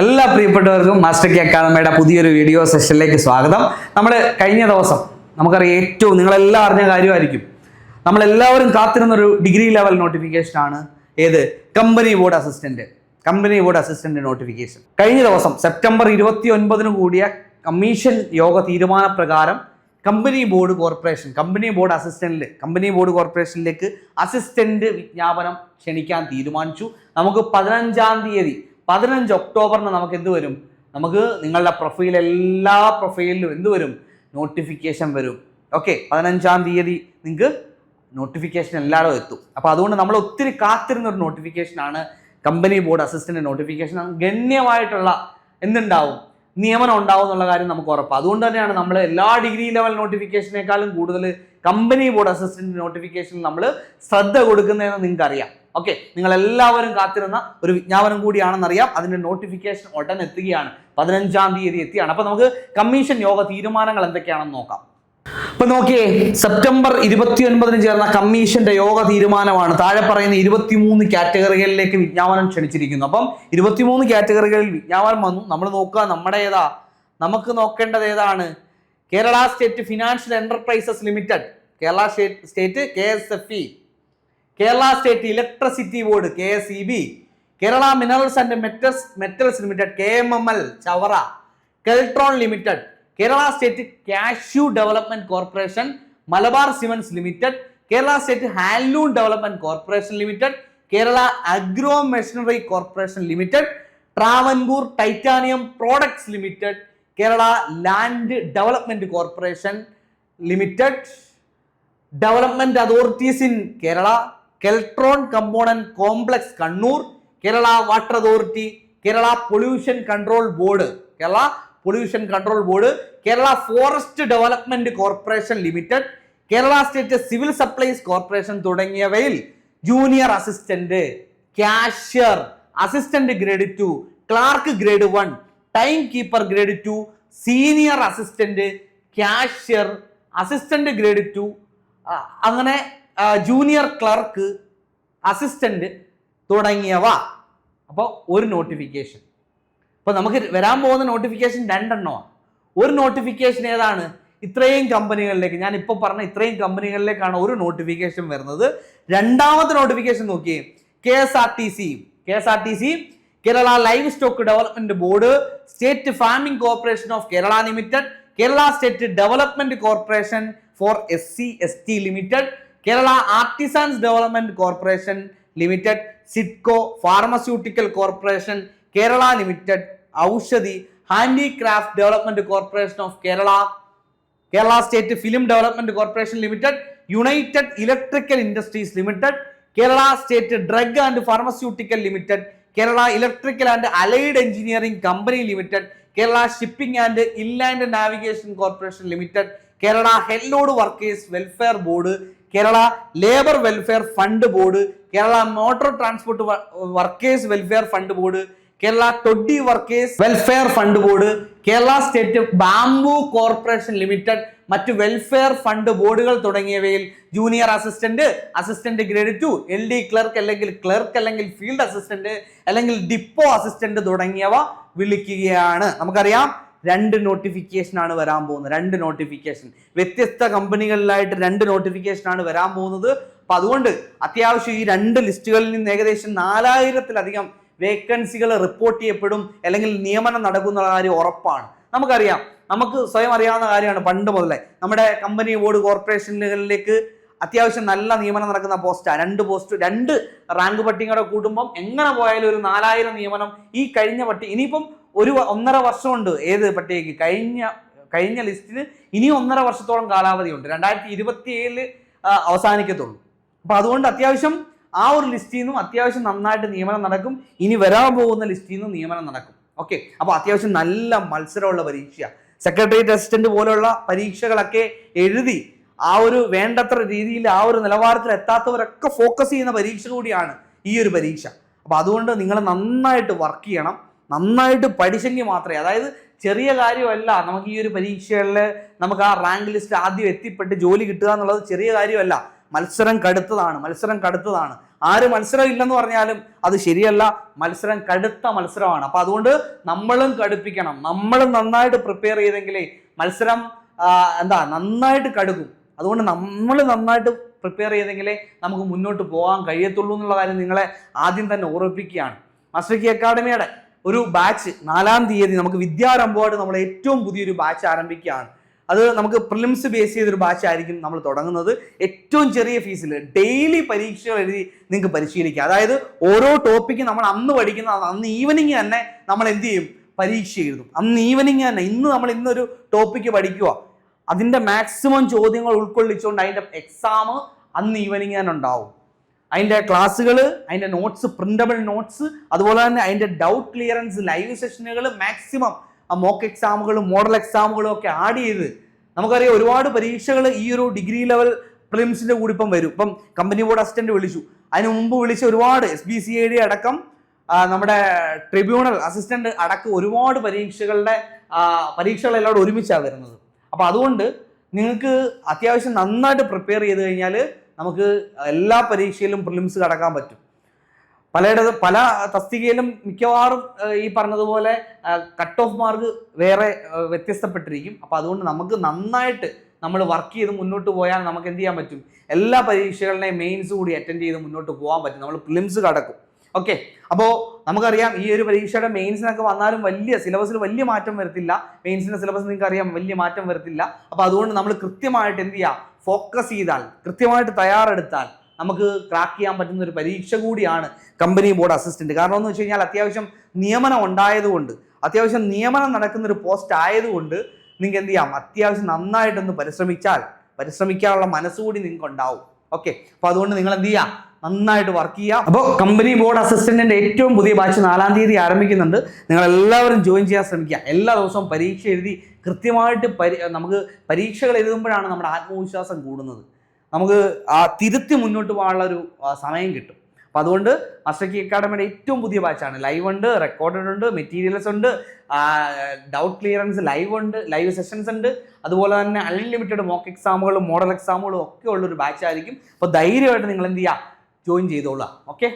എല്ലാ പ്രിയപ്പെട്ടവർക്കും master K അക്കാദമിയുടെ പുതിയൊരു വീഡിയോ സെഷനിലേക്ക് സ്വാഗതം. നമ്മൾ കഴിഞ്ഞ ദിവസം നമുക്കറിയാം ഏറ്റവും നിങ്ങളെല്ലാം അറിഞ്ഞ കാര്യമായിരിക്കും. നമ്മളെല്ലാവരും കാത്തിരുന്നൊരു ഡിഗ്രി ലെവൽ നോട്ടിഫിക്കേഷൻ ആണ്. ഏത്? Company board assistant company board assistant notification കഴിഞ്ഞ ദിവസം സെപ്റ്റംബർ ഇരുപത്തി ഒൻപതിന് കൂടിയ കമ്മീഷൻ യോഗ തീരുമാനപ്രകാരം company board corporation company board അസിസ്റ്റന്റിൽ company board കോർപ്പറേഷനിലേക്ക് അസിസ്റ്റന്റ് വിജ്ഞാപനം ക്ഷണിക്കാൻ തീരുമാനിച്ചു. നമുക്ക് പതിനഞ്ചാം തീയതി പതിനഞ്ച് ഒക്ടോബറിന് നമുക്ക് എന്ത് വരും? നമുക്ക് നിങ്ങളുടെ പ്രൊഫൈൽ എല്ലാ പ്രൊഫൈലിലും എന്ത് വരും? നോട്ടിഫിക്കേഷൻ വരും. ഓക്കെ പതിനഞ്ചാം തീയതി നിങ്ങൾക്ക് നോട്ടിഫിക്കേഷൻ എല്ലായിടും എത്തും. അപ്പോൾ അതുകൊണ്ട് നമ്മൾ ഒത്തിരി കാത്തിരുന്ന ഒരു നോട്ടിഫിക്കേഷനാണ് കമ്പനി ബോർഡ് അസിസ്റ്റന്റ് നോട്ടിഫിക്കേഷൻ ഗണ്യമായിട്ടുള്ള എന്തുണ്ടാവും? നിയമനം ഉണ്ടാവും എന്നുള്ള കാര്യം നമുക്ക് ഉറപ്പാണ് അതുകൊണ്ട് തന്നെയാണ് നമ്മൾ എല്ലാ ഡിഗ്രി ലെവൽ നോട്ടിഫിക്കേഷനേക്കാളും കൂടുതൽ കമ്പനി ബോർഡ് അസിസ്റ്റന്റ് നോട്ടിഫിക്കേഷനിൽ നമ്മൾ ശ്രദ്ധ കൊടുക്കുന്നതെന്ന് നിങ്ങൾക്ക് അറിയാം ഓക്കെ നിങ്ങൾ എല്ലാവരും കാത്തിരുന്ന ഒരു വിജ്ഞാപനം കൂടിയാണെന്നറിയാം. അതിന്റെ നോട്ടിഫിക്കേഷൻ ഉടൻ എത്തുകയാണ്. പതിനഞ്ചാം തീയതി എത്തിയാണ്. അപ്പൊ നമുക്ക് കമ്മീഷൻ യോഗ തീരുമാനങ്ങൾ എന്തൊക്കെയാണെന്ന് നോക്കാം. അപ്പൊ നോക്കിയേ സെപ്റ്റംബർ ഇരുപത്തി ഒൻപതിന് ചേർന്ന കമ്മീഷന്റെ യോഗ തീരുമാനമാണ്. താഴെ പറയുന്ന ഇരുപത്തിമൂന്ന് കാറ്റഗറികളിലേക്ക് വിജ്ഞാപനം ക്ഷണിച്ചിരിക്കുന്നു. അപ്പം ഇരുപത്തിമൂന്ന് കാറ്റഗറികളിൽ വിജ്ഞാപനം വന്നു. നമ്മൾ നോക്കുക നമ്മുടെ ഏതാ നമുക്ക് നോക്കേണ്ടത് ഏതാണ്? Kerala state financial enterprises limited. Kerala state K S F E. Kerala state electricity board K S E B Kerala minerals and metals metals limited K M M L Chavara Keltron limited Kerala state cashew development corporation Malabar cements limited Kerala state handloom development corporation limited Kerala agro machinery corporation limited Travancore titanium products limited Kerala land development corporation limited development authorities in Kerala Keltron component complex Kannur Kerala water authority Kerala pollution control board Kerala pollution control board Kerala forest development corporation limited Kerala state civil supplies corporation തുടങ്ങിയവയിൽ junior assistant cashier assistant grade two clerk grade one time keeper grade two senior assistant cashier assistant grade two അങ്ങനെ junior clerk assistant തുടങ്ങിയവ. അപ്പോൾ ഒരു notification അപ്പോൾ നമുക്ക് വരാൻ പോകുന്ന notification രണ്ടെണ്ണമാണ് ഒരു നോട്ടിഫിക്കേഷൻ ഏതാണ്? ഇത്രയും കമ്പനികളിലേക്ക്. ഞാൻ ഇപ്പോൾ പറഞ്ഞ ഇത്രയും കമ്പനികളിലേക്കാണ് ഒരു നോട്ടിഫിക്കേഷൻ വരുന്നത്. രണ്ടാമത്തെ നോട്ടിഫിക്കേഷൻ നോക്കിയേ. K S R T C. K S R T C Kerala livestock development board state farming corporation of Kerala limited Kerala state development corporation for S C S T limited Kerala artisans development corporation limited SIDCO pharmaceutical corporation Kerala limited Aushadhi handicraft development corporation of Kerala Kerala state film development corporation limited united electrical industries limited Kerala state drug and pharmaceutical limited Kerala electrical and allied engineering company limited Kerala shipping and inland navigation corporation limited Kerala headload workers welfare board Kerala labour welfare fund board Kerala motor transport workers welfare fund board Kerala toddy workers welfare fund board Kerala state bamboo corporation limited മറ്റ് welfare fund ബോർഡുകൾ തുടങ്ങിയവയിൽ junior assistant assistant grade two L D clerk അല്ലെങ്കിൽ clerk അല്ലെങ്കിൽ field assistant അല്ലെങ്കിൽ depot assistant തുടങ്ങിയവ വിളിക്കുകയാണ്. നമുക്കറിയാം രണ്ട് നോട്ടിഫിക്കേഷൻ ആണ് വരാൻ പോകുന്നത്. രണ്ട് നോട്ടിഫിക്കേഷൻ വ്യത്യസ്ത കമ്പനികളിലായിട്ട് രണ്ട് നോട്ടിഫിക്കേഷൻ ആണ് വരാൻ പോകുന്നത്. അപ്പൊ അതുകൊണ്ട് അത്യാവശ്യം ഈ രണ്ട് ലിസ്റ്റുകളിൽ നിന്ന് ഏകദേശം നാലായിരത്തിലധികം വേക്കൻസികൾ റിപ്പോർട്ട് ചെയ്യപ്പെടും അല്ലെങ്കിൽ നിയമനം നടക്കുന്ന കാര്യം ഉറപ്പാണ്. നമുക്കറിയാം. നമുക്ക് സ്വയം അറിയാവുന്ന കാര്യമാണ് പണ്ട് മുതലേ നമ്മുടെ കമ്പനി ബോർഡ് കോർപ്പറേഷനുകളിലേക്ക് അത്യാവശ്യം നല്ല നിയമനം നടക്കുന്ന പോസ്റ്റാണ് രണ്ട് പോസ്റ്റ് രണ്ട് റാങ്ക് പട്ടികയുടെ കൂട്ടുമ്പം എങ്ങനെ പോയാലും ഒരു നാലായിരം നിയമനം ഈ കഴിഞ്ഞ പട്ടി ഇനിയിപ്പം ഒരു ഒന്നര വർഷമുണ്ട്. ഏത് പട്ടികയ്ക്ക്? കഴിഞ്ഞ കഴിഞ്ഞ ലിസ്റ്റിന് ഇനി ഒന്നര വർഷത്തോളം കാലാവധി ഉണ്ട്. രണ്ടായിരത്തി ഇരുപത്തി ഏഴിൽ അവസാനിക്കത്തുള്ളൂ. അപ്പൊ അതുകൊണ്ട് അത്യാവശ്യം ആ ഒരു ലിസ്റ്റിൽ നിന്നും അത്യാവശ്യം നന്നായിട്ട് നിയമനം നടക്കും. ഇനി വരാൻ പോകുന്ന ലിസ്റ്റിൽ നിന്നും നിയമനം നടക്കും. ഓക്കെ? അപ്പോൾ അത്യാവശ്യം നല്ല മത്സരമുള്ള പരീക്ഷ സെക്രട്ടേറിയറ്റ് അസിസ്റ്റന്റ് പോലെയുള്ള പരീക്ഷകളൊക്കെ എഴുതി ആ ഒരു വേണ്ടത്ര രീതിയിൽ ആ ഒരു നിലവാരത്തിൽ എത്താത്തവരൊക്കെ ഫോക്കസ് ചെയ്യുന്ന പരീക്ഷ കൂടിയാണ് ഈ ഒരു പരീക്ഷ. അപ്പോൾ അതുകൊണ്ട് നിങ്ങൾ നന്നായിട്ട് വർക്ക് ചെയ്യണം. നന്നായിട്ട് പഠിച്ചെങ്കിൽ മാത്രമേ അതായത് ചെറിയ കാര്യമല്ല നമുക്ക് ഈ ഒരു പരീക്ഷകളിൽ നമുക്ക് ആ റാങ്ക് ലിസ്റ്റ് ആദ്യം എത്തിപ്പെട്ട് ജോലി കിട്ടുക എന്നുള്ളത് ചെറിയ കാര്യമല്ല. മത്സരം കടുത്തതാണ് മത്സരം കടുത്തതാണ്. ആര് മത്സരം ഇല്ലെന്ന് പറഞ്ഞാലും അത് ശരിയല്ല മത്സരം കടുത്ത മത്സരമാണ്. അപ്പൊ അതുകൊണ്ട് നമ്മളും കടുപ്പിക്കണം. നമ്മളും നന്നായിട്ട് പ്രിപ്പയർ ചെയ്തെങ്കിലേ മത്സരം എന്താ നന്നായിട്ട് കടുക്കും. അതുകൊണ്ട് നമ്മൾ നന്നായിട്ട് പ്രിപ്പയർ ചെയ്തെങ്കിലേ നമുക്ക് മുന്നോട്ട് പോകാൻ കഴിയത്തുള്ളൂ എന്നുള്ള കാര്യം നിങ്ങളെ ആദ്യം തന്നെ ഓർമ്മിപ്പിക്കുകയാണ് മാസ്റ്റർ കി അക്കാഡമിയുടെ ഒരു ബാച്ച് നാലാം തീയതി നമുക്ക് വിദ്യാരംഭമായിട്ട് നമ്മൾ ഏറ്റവും പുതിയൊരു ബാച്ച് ആരംഭിക്കുകയാണ്. അത് നമുക്ക് പ്രിലിംസ് ബേസ് ചെയ്തൊരു ബാച്ച് ആയിരിക്കും നമ്മൾ തുടങ്ങുന്നത്. ഏറ്റവും ചെറിയ ഫീസിൽ ഡെയിലി പരീക്ഷകൾ എഴുതി നിങ്ങൾക്ക് പരിശീലിക്കാം. അതായത് ഓരോ ടോപ്പിക്കും നമ്മൾ അന്ന് പഠിക്കുന്ന അന്ന് ഈവനിങ് തന്നെ നമ്മൾ എന്ത് ചെയ്യും? പരീക്ഷ എഴുതും. അന്ന് ഈവനിങ് തന്നെ ഇന്ന് നമ്മൾ ഇന്നൊരു ടോപ്പിക്ക് പഠിക്കുക അതിന്റെ മാക്സിമം ചോദ്യങ്ങൾ ഉൾക്കൊള്ളിച്ചുകൊണ്ട് അതിന്റെ എക്സാം അന്ന് ഈവനിങ് തന്നെ ഉണ്ടാവും. അതിന്റെ ക്ലാസ്സുകൾ അതിന്റെ നോട്ട്സ് പ്രിന്റബിൾ നോട്ട്സ് അതുപോലെ തന്നെ അതിന്റെ ഡൗട്ട് ക്ലിയറൻസ് ലൈവ് സെഷനുകൾ മാക്സിമം മോക്ക് എക്സാമുകളും മോഡൽ എക്സാമുകളും ഒക്കെ ആഡ് ചെയ്ത് നമുക്കറിയാം ഒരുപാട് പരീക്ഷകൾ ഈ ഒരു ഡിഗ്രി ലെവൽ പ്രിലിംസിന്റെ കൂടി ഇപ്പം വരും. ഇപ്പം കമ്പനി ബോർഡ് അസിസ്റ്റന്റ് വിളിച്ചു. അതിന് മുമ്പ് വിളിച്ച ഒരുപാട് S B C I D അടക്കം നമ്മുടെ ട്രിബ്യൂണൽ അസിസ്റ്റന്റ് അടക്കം ഒരുപാട് പരീക്ഷകളുടെ പരീക്ഷകളെല്ലാം ഒരുമിച്ചാണ് വരുന്നത്. അപ്പോൾ അതുകൊണ്ട് നിങ്ങൾക്ക് അത്യാവശ്യം നന്നായിട്ട് പ്രിപ്പയർ ചെയ്ത് കഴിഞ്ഞാൽ നമുക്ക് എല്ലാ പരീക്ഷയിലും പ്രിലിംസ് കടക്കാൻ പറ്റും. പലയിടത്ത് പല തസ്തികയിലും മിക്കവാറും ഈ പറഞ്ഞതുപോലെ കട്ട് ഓഫ് മാർക്ക് വേറെ വ്യത്യസ്തപ്പെട്ടിരിക്കും. അപ്പോൾ അതുകൊണ്ട് നമുക്ക് നന്നായിട്ട് നമ്മൾ വർക്ക് ചെയ്ത് മുന്നോട്ട് പോയാൽ നമുക്ക് എന്ത് ചെയ്യാൻ പറ്റും? എല്ലാ പരീക്ഷകളുടെയും മെയിൻസ് കൂടി അറ്റൻഡ് ചെയ്ത് മുന്നോട്ട് പോകാൻ പറ്റും. നമ്മൾ പ്രിലിംസ് കടക്കും. ഓക്കെ? അപ്പോൾ നമുക്കറിയാം ഈ ഒരു പരീക്ഷയുടെ മെയിൻസിനൊക്കെ വന്നാലും വലിയ സിലബസിൽ വലിയ മാറ്റം വരത്തില്ല. മെയിൻസിന്റെ സിലബസ് നിങ്ങൾക്ക് അറിയാം വലിയ മാറ്റം വരത്തില്ല. അപ്പോൾ അതുകൊണ്ട് നമ്മൾ കൃത്യമായിട്ട് എന്ത് ചെയ്യുക ഫോക്കസ് ചെയ്താൽ കൃത്യമായിട്ട് തയ്യാറെടുത്താൽ നമുക്ക് ക്രാക്ക് ചെയ്യാൻ പറ്റുന്ന ഒരു പരീക്ഷ കൂടിയാണ് കമ്പനി ബോർഡ് അസിസ്റ്റന്റ് കാരണം എന്ന് വെച്ച് കഴിഞ്ഞാൽ അത്യാവശ്യം നിയമനം ഉണ്ടായതുകൊണ്ട് അത്യാവശ്യം നിയമനം നടക്കുന്ന ഒരു പോസ്റ്റ് ആയതുകൊണ്ട് നിങ്ങൾക്ക് എന്ത് ചെയ്യാം? അത്യാവശ്യം നന്നായിട്ടൊന്ന് പരിശ്രമിച്ചാൽ പരിശ്രമിക്കാനുള്ള മനസ്സുകൂടി നിങ്ങൾക്ക് ഉണ്ടാവും ഓക്കെ അപ്പോൾ അതുകൊണ്ട് നിങ്ങൾ എന്ത് ചെയ്യാം? നന്നായിട്ട് വർക്ക് ചെയ്യാം. അപ്പോൾ കമ്പനി ബോർഡ് അസിസ്റ്റന്റിന്റെ ഏറ്റവും പുതിയ ബാച്ച് നാലാം തീയതി ആരംഭിക്കുന്നുണ്ട്. നിങ്ങൾ എല്ലാവരും ജോയിൻ ചെയ്യാൻ ശ്രമിക്കുക. എല്ലാ ദിവസവും പരീക്ഷ എഴുതി കൃത്യമായിട്ട് പരി നമുക്ക് പരീക്ഷകൾ എഴുതുമ്പോഴാണ് നമ്മുടെ ആത്മവിശ്വാസം കൂടുന്നത്. നമുക്ക് ആ തിരുത്തി മുന്നോട്ട് പോകാനുള്ള ഒരു സമയം കിട്ടും. അപ്പോൾ അതുകൊണ്ട് അസ്ട്രക്കി അക്കാഡമിയുടെ ഏറ്റവും പുതിയ ബാച്ചാണ് ലൈവ് ഉണ്ട് റെക്കോർഡഡ് ഉണ്ട് മെറ്റീരിയൽസ് ഉണ്ട് ഡൗട്ട് ക്ലിയറൻസ് ലൈവ് ഉണ്ട് ലൈവ് സെഷൻസ് ഉണ്ട്. അതുപോലെ തന്നെ അൺലിമിറ്റഡ് മോക്ക് എക്സാമുകളും മോഡൽ എക്സാമുകളും ഒക്കെ ഉള്ളൊരു ബാച്ചായിരിക്കും അപ്പോൾ ധൈര്യമായിട്ട് നിങ്ങൾ എന്ത് ചെയ്യുക ജോയിൻ ചെയ്തോളാം. ഓക്കെ